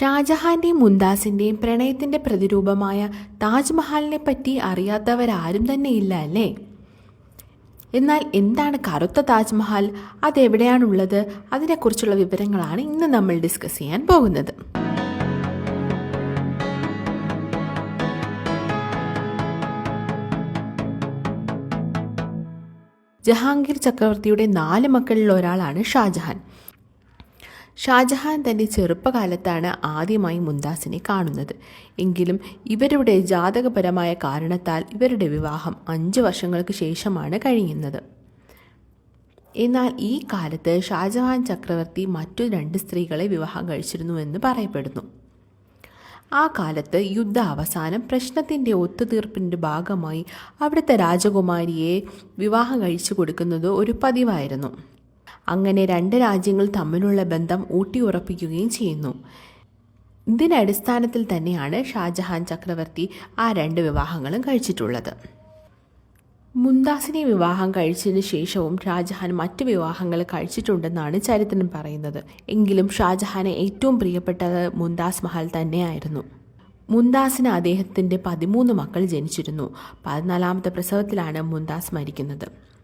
ഷാജഹാന്റെയും മുന്താസിന്റെയും പ്രണയത്തിന്റെ പ്രതിരൂപമായ താജ്മഹലിനെ പറ്റി അറിയാത്തവരാരും തന്നെ ഇല്ല അല്ലേ? എന്നാൽ എന്താണ് കറുത്ത താജ്മഹൽ? അതെവിടെയാണുള്ളത്? അതിനെക്കുറിച്ചുള്ള വിവരങ്ങളാണ് ഇന്ന് നമ്മൾ ഡിസ്കസ് ചെയ്യാൻ പോകുന്നത്. ജഹാംഗീർ ചക്രവർത്തിയുടെ നാല് മക്കളിൽ ഒരാളാണ് ഷാജഹാൻ. ഷാജഹാൻ തന്റെ ചെറുപ്പകാലത്താണ് ആദ്യമായി മുംതാസിനെ കാണുന്നത്. എങ്കിലും ഇവരുടെ ജാതകപരമായ കാരണത്താൽ ഇവരുടെ വിവാഹം അഞ്ച് വർഷങ്ങൾക്ക് ശേഷമാണ് കഴിയുന്നത്. എന്നാൽ ഈ കാലത്ത് ഷാജഹാൻ ചക്രവർത്തി മറ്റു രണ്ട് സ്ത്രീകളെ വിവാഹം കഴിച്ചിരുന്നുവെന്ന് പറയപ്പെടുന്നു. ആ കാലത്ത് യുദ്ധ അവസാനം പ്രശ്നത്തിന്റെ ഒത്തുതീർപ്പിന്റെ ഭാഗമായി അവിടുത്തെ രാജകുമാരിയെ വിവാഹം കഴിച്ചു കൊടുക്കുന്നത് ഒരു പതിവായിരുന്നു. അങ്ങനെ രണ്ട് രാജ്യങ്ങൾ തമ്മിലുള്ള ബന്ധം ഊട്ടിയുറപ്പിക്കുകയും ചെയ്യുന്നു. ഇതിന്റെ അടിസ്ഥാനത്തിൽ തന്നെയാണ് ഷാജഹാൻ ചക്രവർത്തി ആ രണ്ട് വിവാഹങ്ങളും കഴിച്ചിട്ടുള്ളത്. മുംതാസിനെ വിവാഹം കഴിച്ചതിന് ശേഷവും ഷാജഹാൻ മറ്റ് വിവാഹങ്ങൾ കഴിച്ചിട്ടുണ്ടെന്നാണ് ചരിത്രം പറയുന്നത്. എങ്കിലും ഷാജഹാനെ ഏറ്റവും പ്രിയപ്പെട്ടത് മുംതാസ് മഹൽ തന്നെയായിരുന്നു. മുംതാസിന് അദ്ദേഹത്തിന്റെ പതിമൂന്ന് മക്കൾ ജനിച്ചിരുന്നു. പതിനാലാമത്തെ പ്രസവത്തിലാണ് മുംതാസ് മരിക്കുന്നത്.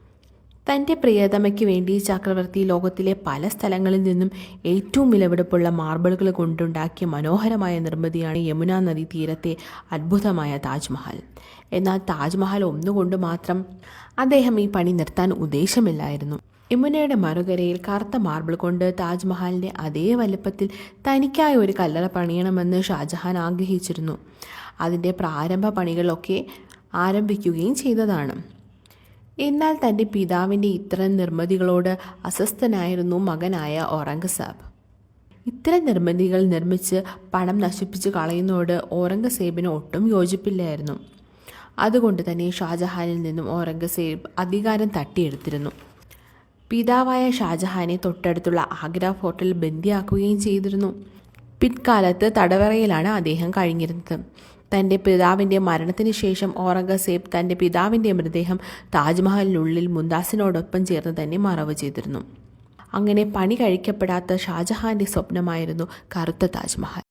തന്റെ പ്രിയതമയ്ക്ക് വേണ്ടി ചക്രവർത്തി ലോകത്തിലെ പല സ്ഥലങ്ങളിൽ നിന്നും ഏറ്റവും വിലപിടിപ്പുള്ള മാർബിളുകൾ കൊണ്ടുണ്ടാക്കിയ മനോഹരമായ നിർമ്മിതിയാണ് യമുന നദി തീരത്തെ അത്ഭുതമായ താജ്മഹൽ. എന്നാൽ താജ്മഹൽ ഒന്നുകൊണ്ട് മാത്രം അദ്ദേഹം ഈ പണി നിർത്താൻ ഉദ്ദേശമില്ലായിരുന്നു. യമുനയുടെ മറുകരയിൽ കറുത്ത മാർബിൾ കൊണ്ട് താജ്മഹലിന്റെ അതേ വലുപ്പത്തിൽ തനിക്കായി ഒരു കല്ലറ പണിയണമെന്ന് ഷാജഹാൻ ആഗ്രഹിച്ചിരുന്നു. അതിന്റെ പ്രാരംഭ പണികളൊക്കെ ആരംഭിക്കുകയും ചെയ്തതാണ്. എന്നാൽ തന്റെ പിതാവിന്റെ ഇത്തരം നിർമ്മിതികളോട് അസ്വസ്ഥനായിരുന്നു മകനായ ഔറംഗസേബ്. ഇത്തരം നിർമ്മിതികൾ നിർമ്മിച്ച് പണം നശിപ്പിച്ച് കളയുന്നതോട് ഔറംഗസേബിന് ഒട്ടും യോജിപ്പില്ലായിരുന്നു. അതുകൊണ്ട് തന്നെ ഷാജഹാനിൽ നിന്നും ഔറംഗസേബ് അധികാരം തട്ടിയെടുത്തിരുന്നു. പിതാവായ ഷാജഹാനെ തൊട്ടടുത്തുള്ള ആഗ്ര ഫോർട്ടിൽ ബന്ദിയാക്കുകയും ചെയ്തിരുന്നു. പിൽക്കാലത്ത് തടവറയിലാണ് അദ്ദേഹം കഴിഞ്ഞിരുന്നത്. തന്റെ പിതാവിന്റെ മരണത്തിന് ശേഷം ഔറംഗസേബ് തന്റെ പിതാവിന്റെ മൃതദേഹം താജ്മഹലിനുള്ളിൽ മുന്താസിനോടൊപ്പം ചേർന്ന് തന്നെ മറവ് ചെയ്തിരുന്നു. അങ്ങനെ പണി കഴിക്കപ്പെടാത്ത ഷാജഹാന്റെ സ്വപ്നമായിരുന്നു കറുത്ത താജ്മഹൽ.